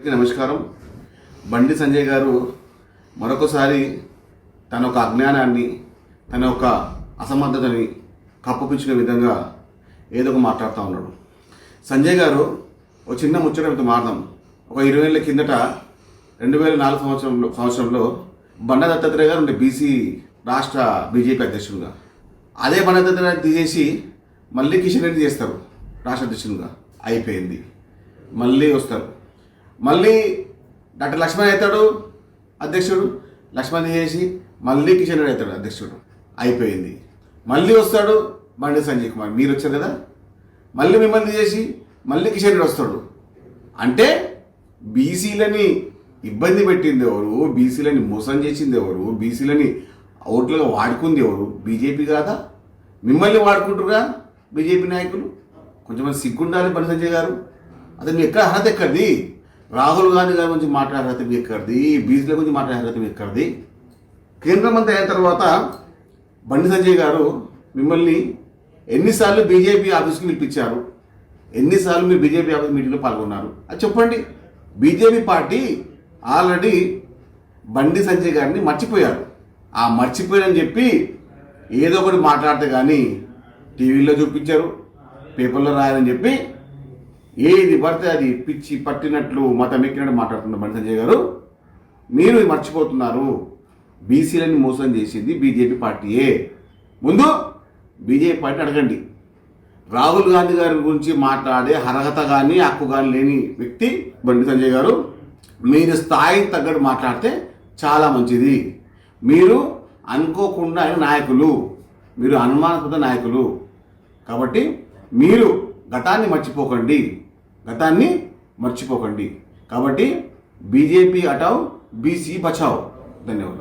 నమస్కారం. బండి సంజయ్ గారు మరొకసారి తన యొక్క అజ్ఞానాన్ని తన యొక్క అసమర్థతని కప్పుపించుకునే విధంగా ఏదో ఒక మాట్లాడుతూ ఉన్నాడు. సంజయ్ గారు ఒక చిన్న ముచ్చట మీతో ఒక ఇరవై ఏళ్ళ కిందట రెండు వేల నాలుగు సంవత్సరంలో సంవత్సరంలో బండ దత్తాత్రేయ గారు ఉండే బీసీ రాష్ట్ర బీజేపీ అధ్యక్షులుగా అదే బండ దత్తాత్రేయ తీసేసి మళ్ళీ కిషన్ రెడ్డి చేస్తారు రాష్ట్ర అధ్యక్షులుగా అయిపోయింది. మళ్ళీ వస్తారు. మళ్ళీ డాక్టర్ లక్ష్మణ్ అవుతాడు అధ్యక్షుడు. లక్ష్మణ్ చేసి మళ్ళీ కిషన్ రెడ్డి అవుతాడు అధ్యక్షుడు. అయిపోయింది. మళ్ళీ వస్తాడు బండి సంజయ్ కుమార్. మీరు వచ్చారు కదా? మళ్ళీ మిమ్మల్ని చేసి మళ్ళీ కిషన్ రెడ్డి వస్తాడు. అంటే బీసీలని ఇబ్బంది పెట్టింది ఎవరు? బీసీలని మోసం చేసింది ఎవరు? బీసీలని ఓట్లుగా వాడుకుంది ఎవరు? బీజేపీ కాదా? మిమ్మల్ని వాడుకుంటారుగా బీజేపీ నాయకులు? కొంచెం సిగ్గుండాలి బండి సంజయ్ గారు. అదే మీ ఎక్కడ అర్హత ఎక్కడిది? రాహుల్ గాంధీ గారి గురించి మాట్లాడే అర్హత మీకు ఎక్కడిది బీసీల గురించి మాట్లాడే అర్హత మీకు ఎక్కడిది కేంద్ర మంత్రి అయిన తర్వాత బండి సంజయ్ గారు మిమ్మల్ని ఎన్నిసార్లు బీజేపీ ఆఫీస్కి పిలిపించారు. ఎన్నిసార్లు మీరు బీజేపీ ఆఫీస్ మీటింగ్లో పాల్గొన్నారు. అది చెప్పండి. BJP party already Bandi Sanjay గారిని మర్చిపోయారు. ఆ మర్చిపోయారని చెప్పి ఏదో ఒకటి మాట్లాడితే కానీ టీవీలో చూపించారు పేపర్లో రాయాలని చెప్పి ఏది పడితే అది పిచ్చి పట్టినట్లు మతం ఎక్కినట్టు మాట్లాడుతున్న బండి సంజయ్ గారు మీరు ఇది మర్చిపోతున్నారు. బీసీలని మోసం చేసింది బీజేపీ పార్టీయే. ముందు బీజేపీ పార్టీ అడగండి. రాహుల్ గాంధీ గారి గురించి మాట్లాడే అర్హత కానీ హక్కు కానీ లేని వ్యక్తి బండి సంజయ్ గారు మీరు స్థాయికి తగ్గట్టు మాట్లాడితే చాలా మంచిది. మీరు అనుకోకుండా నాయకులు. మీరు అనుమానాస్పద నాయకులు. కాబట్టి మీరు గతాన్ని మర్చిపోకండి. గతాన్ని మర్చిపోకండి. కాబట్టి బీజేపీ అటావ్ బీసీ బచావ్. ధన్యవాదాలు.